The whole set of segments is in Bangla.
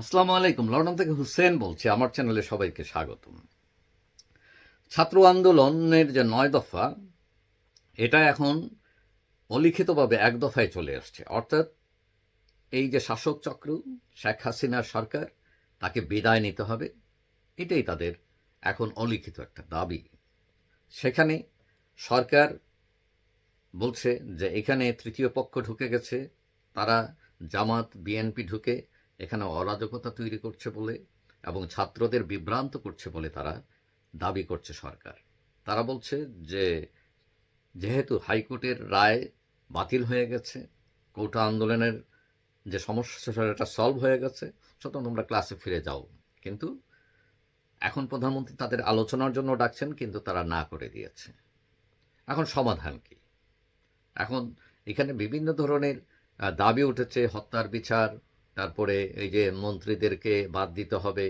আসসালামু আলাইকুম। লন্ডন থেকে হুসেন বলছি। আমার চ্যানেলে সবাইকে স্বাগতম। ছাত্র আন্দোলনের যে নয় দফা, এটা এখন অলিখিতভাবে এক দফায় চলে আসছে। অর্থাৎ এই যে শাসক চক্র, শেখ হাসিনার সরকার, তাকে বিদায় নিতে হবে, এটাই তাদের এখন অলিখিত একটা দাবি। সেখানে সরকার বলছে যে এখানে তৃতীয় পক্ষ ঢুকে গেছে, তারা জামাত, বিএনপি ঢুকে এখানে অরাজকতা তৈরি করছে বলে এবং ছাত্রদের বিভ্রান্ত করছে বলে তারা দাবি করছে সরকার। তারা বলছে যে, যেহেতু হাইকোর্টের রায় বাতিল হয়ে গেছে, কোটা আন্দোলনের যে সমস্যা সেটা সলভ হয়ে গেছে, সুতরাং তোমরা ক্লাসে ফিরে যাও। কিন্তু এখন প্রধানমন্ত্রী তাদের আলোচনার জন্য ডাকছেন, কিন্তু তারা না করে দিয়েছে। এখন সমাধান কি? এখন এখানে বিভিন্ন ধরনের দাবি উঠেছে, হত্যার বিচার তারপরে এই যে মন্ত্রীদেরকে বাদ দিতে হবে।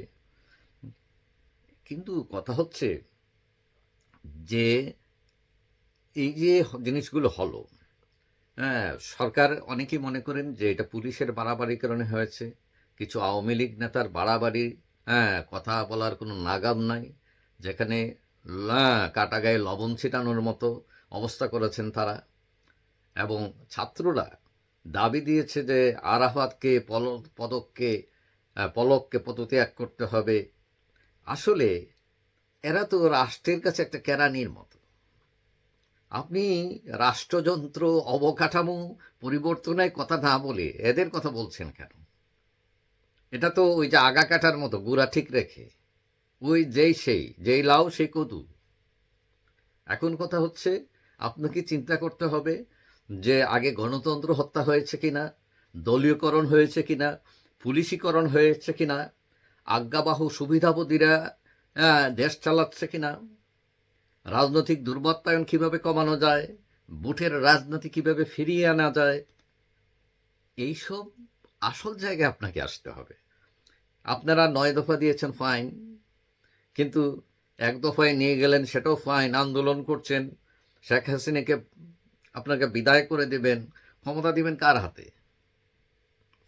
কিন্তু কথা হচ্ছে যে এই যে জিনিসগুলো হলো হ্যাঁ সরকার অনেকেই মনে করেন যে এটা পুলিশের বাড়াবাড়ি কারণে হয়েছে। কিছু আওয়ামী লীগ নেতার বাড়াবাড়ি হ্যাঁ কথা বলার কোনো নাগাম নাই। যেখানে কাটা গায়ে লবণ ছিটানোর মতো অবস্থা করেছেন তারা। এবং ছাত্ররা দাবি দিয়েছে যে আরাফাতকে পল পদককে পলককে পদত্যাগ করতে হবে। আসলে এরা তো রাষ্ট্রের কাছে একটা কেরানির মতো। আপনি রাষ্ট্রযন্ত্র, অবকাঠামো পরিবর্তনের কথা না বলে এদের কথা বলছেন কেন? এটা তো ওই যে আগা কাটার মতো, গুড়া ঠিক রেখে। ওই যেই সেই, যেই লাউ, সেই কদু। এখন কথা হচ্ছে, আপনাকে চিন্তা করতে হবে যে আগে গণতন্ত্র হত্যা হয়েছে কিনা দলীয়করণ হয়েছে কিনা পুলিশিকরণ হয়েছে কিনা আজ্ঞাবাহু সুবিধাবদীরা আহ, দেশ চালাচ্ছে কিনা রাজনৈতিক দুর্বত্তায়ন কীভাবে কমানো যায় বুথের রাজনীতি কীভাবে ফিরিয়ে আনা যায় এইসব আসল জায়গায় আপনাকে আসতে হবে। আপনারা নয় দফা দিয়েছেন ফাইন কিন্তু এক দফায় নিয়ে গেলেন সেটাও ফাইন আন্দোলন করছেন শেখ হাসিনাকে আপনাকে বিদায় করে দেবেন। ক্ষমতা দিবেন কার হাতে?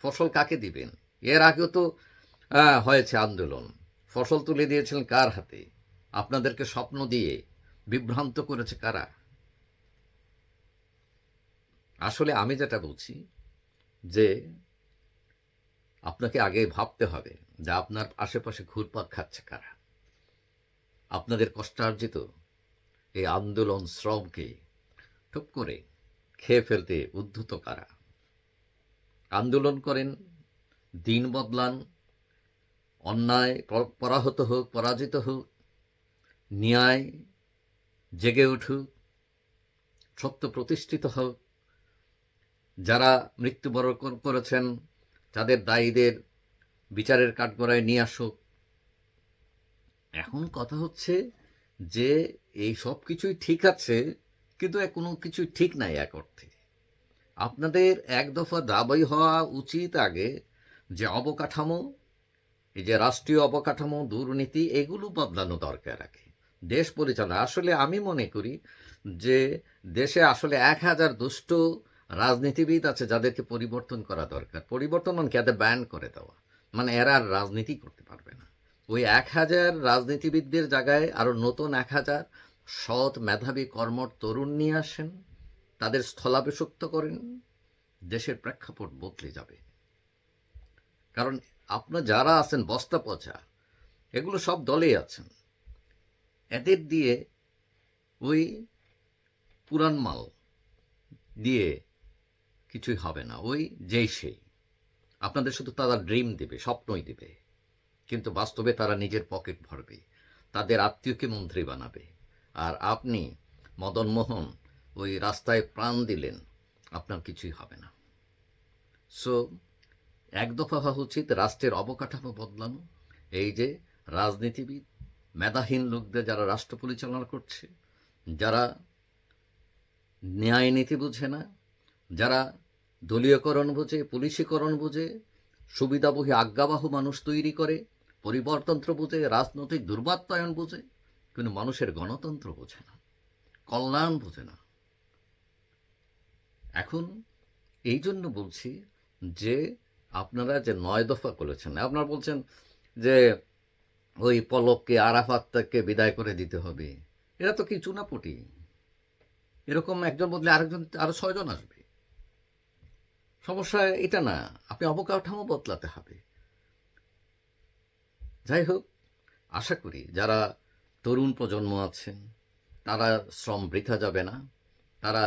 ফসল কাকে দিবেন? এর আগেও তো হয়েছে আন্দোলন। ফসল তুলে দিয়েছিলেন কার হাতে? আপনাদেরকে স্বপ্ন দিয়ে বিভ্রান্ত করেছে কারা? আসলে আমি যেটা বলছি, যে আপনাকে আগে ভাবতে হবে যে আপনার আশেপাশে ঘুরপাক খাচ্ছে কারা। আপনাদের কষ্টার্জিত এই আন্দোলন শ্রমকে টুপ করে খেয়ে ফেলতে উদ্ধত কারা? আন্দোলন করেন, দিন বদলান, অন্যায় পরাহত হোক, পরাজিত হোক, ন্যায় জেগে উঠুক, সত্য প্রতিষ্ঠিত হোক, যারা মৃত্যুবরণ করেছেন তাদের দায়ীদের বিচারের কাঠগড়ায় নিয়ে আসুক। এখন কথা হচ্ছে যে এই সব কিছুই ঠিক আছে কিন্তু কোনো কিছুই ঠিক নাই এক অর্থে। আপনাদের এক দফা দাবি হওয়া উচিত আগে যে অবকাঠামো, এই যে রাষ্ট্রীয় অবকাঠামো, দুর্নীতি, এগুলো বদলানো দরকার আগে। দেশ পরিচালনা, আসলে আমি মনে করি যে দেশে আসলে এক হাজার দুষ্ট রাজনীতিবিদ আছে যাদেরকে পরিবর্তন করা দরকার। পরিবর্তন মানে কি? ব্যান করে দেওয়া। মানে এরা আর রাজনীতি করতে পারবে না। ওই এক হাজার রাজনীতিবিদদের জায়গায় আরও নতুন এক হাজার সৎ মেধাবী কর্মর তরুণ নিয়ে আসেন, তাদের স্থলাভিষিক্ত করেন, দেশের প্রেক্ষাপট বদলে যাবে। কারণ আপনার যারা আছেন, বস্তা পচা, এগুলো সব দলেই আছেন। এদের দিয়ে ওই পুরান মাল দিয়ে কিছুই হবে না, ওই যেই সেই। আপনাদের শুধু তারা ড্রিম দিবে, স্বপ্নই দিবে। কিন্তু বাস্তবে তারা নিজের পকেট ভরবে, তাদের আত্মীয়কে মন্ত্রী বানাবে। আর আপনি মদন মোহন ওই রাস্তায় প্রাণ দিলেন, আপনার কিছুই হবে না। সো এক দফা হওয়া উচিত রাষ্ট্রের অবকাঠামো বদলানো, এই যে রাজনীতিবিদ, মেধাহীন লোকদের যারা রাষ্ট্র পরিচালনা করছে, যারা ন্যায় নীতি বুঝে না, যারা দলীয়করণ বুঝে, পুলিশীকরণ বুঝে, সুবিধাবহী আজ্ঞাবাহ মানুষ তৈরি করে, পরিবর্তন্ত্র বুঝে, রাজনৈতিক দুর্বাত্মায়ন বুঝে কিন্তু মানুষের গণতন্ত্র বোঝে না, কল্যাণ বোঝে না। এখন এই জন্য বলছি যে আপনারা যে নয় দফা করেছেন, আপনারা বলছেন যে ওই পলককে আরাফাতকে বিদায় করে দিতে হবে। এরা তো কি চুনাপুটি? এরকম একজন বদলে আরেকজন, আরও ছয়জন আসবে। সমস্যা এটা না, আপনি অবকাঠামো বদলাতে হবে। যাই হোক, আশা করি যারা তরুণ প্রজন্ম আছে, তারা শ্রম বৃথা যাবে না, তারা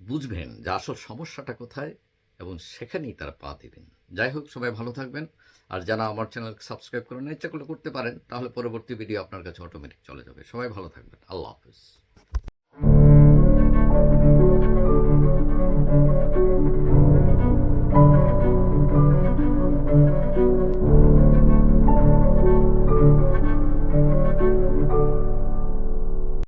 বুঝবেন যে আসল সমস্যাটা কোথায় এবং সেখানেই তারা পা দেবেন। যাই হোক, সবাই ভালো থাকবেন, আর যারা আমার চ্যানেল সাবস্ক্রাইব করেন ইচ্ছা করলে করতে পারেন, তাহলে পরবর্তী ভিডিও আপনার কাছে অটোমেটিক চলে যাবে। সবাই ভালো থাকবেন। আল্লাহ হাফিজ।